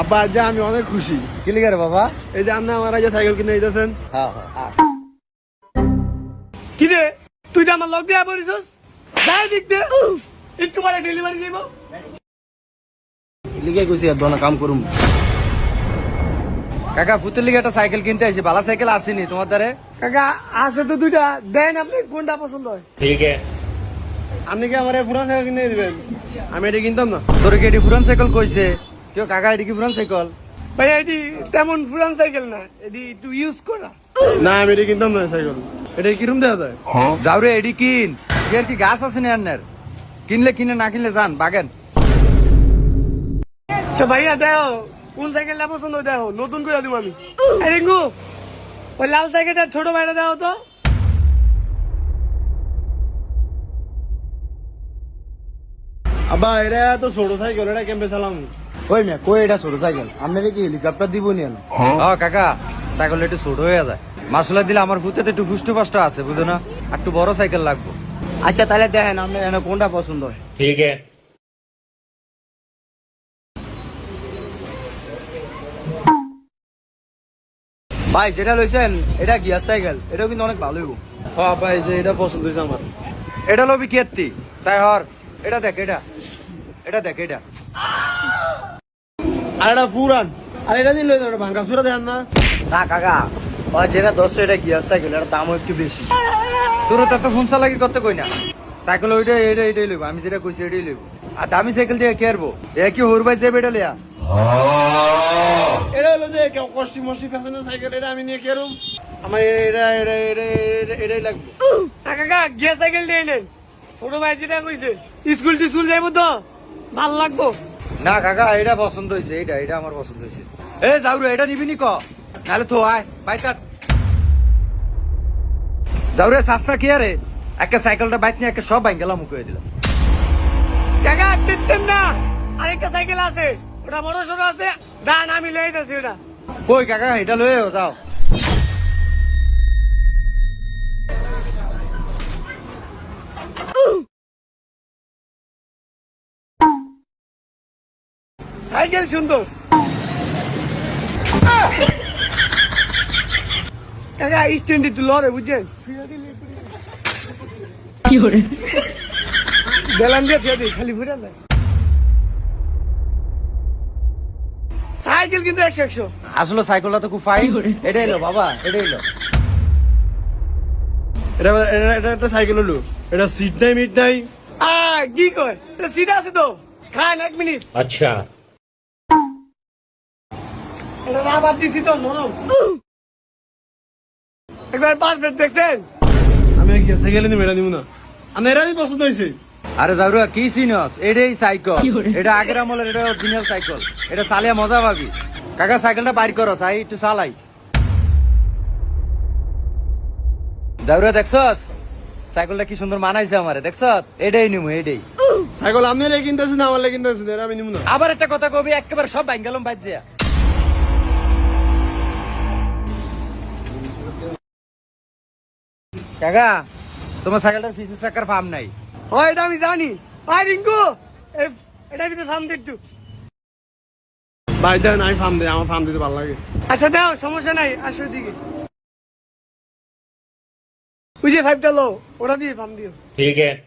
আব্বা আজ আমি অনেক খুশি। কি লিখে রে বাবা? এই যে আপনি আমার আজ সাইকেল কিনে দিতেছেন। হ্যাঁ হ্যাঁ। কি রে? তুই তো আমার লগ দিয়া পড়িছস? যাই দিক দে একটু পরে ডেলিভারি দিব। লিখে কইছি আর দোনা কাম করুম। কাকা ফুতের লিগে একটা সাইকেল কিনতে আইছি। ভালো সাইকেল আসেনি তোমার দ্বারে? কাকা আছে তো দুইটা। দেন আপনি কোনটা পছন্দ হয়? আপনি কি আমার পুরান সাইকেল কিনে দিবেন? আমি এটা কিনতাম না। তোর কি এটি পুরান সাইকেল কইছে? কেউ কাকা এটি কি পুরান সাইকেল? ভাই এটি তেমন পুরান সাইকেল না এটি একটু ইউজ করা। না আমি এটা কিনতাম না সাইকেল। এটা কিরম দেওয়া যায়? যাও রে এডি কিন। এর কি গাছ আছে না আন্নার? কিনলে কিনে না কিনলে যান বাগেন। আচ্ছা ভাইয়া দেখো কোন সাইকেলটা পছন্দ দেখো নতুন করে দিব আমি। রিঙ্কু ওই লাল সাইকেলটা ছোট ভাইটা দাও তো। আব্বা এটা তো ছোট সাইকেল এটা কেমবে চালাম? ওই মেয়ে কই এটা ছোট সাইকেল আপনারা কি হেলিকপ্টার দিব নিয়ে ও হ্যাঁ। কাকা সাইকেল একটু ছোট হয়ে যায়। মার্শাল দিলে আমার ফুতেতে একটু ফুষ্টু ফাষ্ট আছে বুঝো না? আর একটু বড় সাইকেল লাগবো। আচ্ছা তাহলে দেখেন আপনার এনে কোনটা পছন্দ হয়। ঠিক আছে। ভাই যেটা লইছেন এটা গিয়ার সাইকেল এটাও কিন্তু অনেক ভালো হ্যাঁ ভাই যে এটা পছন্দ হয়েছে আমার। এটা লবি কেত্তি। তাই হর এটা দেখ এটা। এটা দেখ এটা। আর এটা পুরান আর এটা দিন লই যাবে ভাঙ্গা সুরা দেন না। না কাকা ও যেটা দশ এটা গিয়ার সাইকেল এটার দামও একটু বেশি। তোর তো একটা ফোন চালাকি করতে কই না। সাইকেল ওইটা এটা এটাই লইব আমি যেটা কইছি এটাই লইব। আর দামি সাইকেল দিয়ে কেরবো এ কি হরবাই যাবে এটা লিয়া এটা হলো যে কষ্টি মষ্টি ফ্যাশনের সাইকেল এটা আমি নিয়ে কেরম আমার এটা এটা এটা এটা- এটাই লাগবে। কাকা গিয়া সাইকেল দিয়ে নেন। ছোট ভাই যেটা কইছে স্কুল টিস্কুল যাইবো তো ভালো লাগবো। না, কাকা এটা পছন্দ হয়েছে এটা এটা আমার পছন্দ হয়েছে এ যাও রে এটা নিবি নি ক? নাহলে তো আয় বাই কাট যাও রে সাস্তা কি আরে? একটা সাইকেলটা বাইক নিয়ে, একটা সব বাইক গেলাম, মুখে দিলাম। কাকা, চিনতেন না? আরেকটা সাইকেল আছে, ওটা বড় সড়ো আছে। দান আমি লই যাচ্ছি, ওটা। কই, কাকা, এটা লয়ে যাও। সাইকেল সুন্দর। কাকা স্ট্যান্ডে একটু লড়ে বুঝছেন? কি করে বেলান দিয়ে খালি ফুটে দেয় সাইকেল কিন্তু একশো একশো। আসলে সাইকেলটা তো খুব ফাইন এটা এলো বাবা এটা এলো এটা এটা একটা সাইকেল হলো। এটা সিট নাই মিট নাই। আ কি কয়? এটা সিট আছে তো। খান এক মিনিট। আচ্ছা। এটা রাবার দিছি তো নরম একবার পাঁচ মিনিট দেখছেন? আমি কি সাইকেল নিব এটা নিব না। আমার এটাই পছন্দ হয়েছে। আরে যাবরু কি সিনস? এটাই সাইকেল। এটা আগের আমলের এটা অরিজিনাল সাইকেল। এটা চালিয়া মজা পাবি। কাকা সাইকেলটা বাইর করো চাই একটু চালাই। যাবরু দেখছস? সাইকেলটা কি সুন্দর মানাইছে আমারে দেখছ এটাই নিমু এটাই। সাইকেল আপনি লেগে কিনতেছেন আমার কিনতেছেন আমি না। আবার একটা কথা কবি একেবারে সব বাইক গেলাম বাইর কাকা তোমার সাইকেলটার ফিসের চাকার ফার্ম নাই। ও এটা আমি জানি। ভাই রিঙ্কু এটা ভিতরে ফার্ম দে একটু। ভাই দেন আমি ফার্ম দিই আমার ফার্ম দিতে ভালো লাগে। আচ্ছা দাও সমস্যা নাই আসো দিকে বুঝে ফাইভ লো ওটা দিয়ে ফার্ম দিও। ঠিক আছে।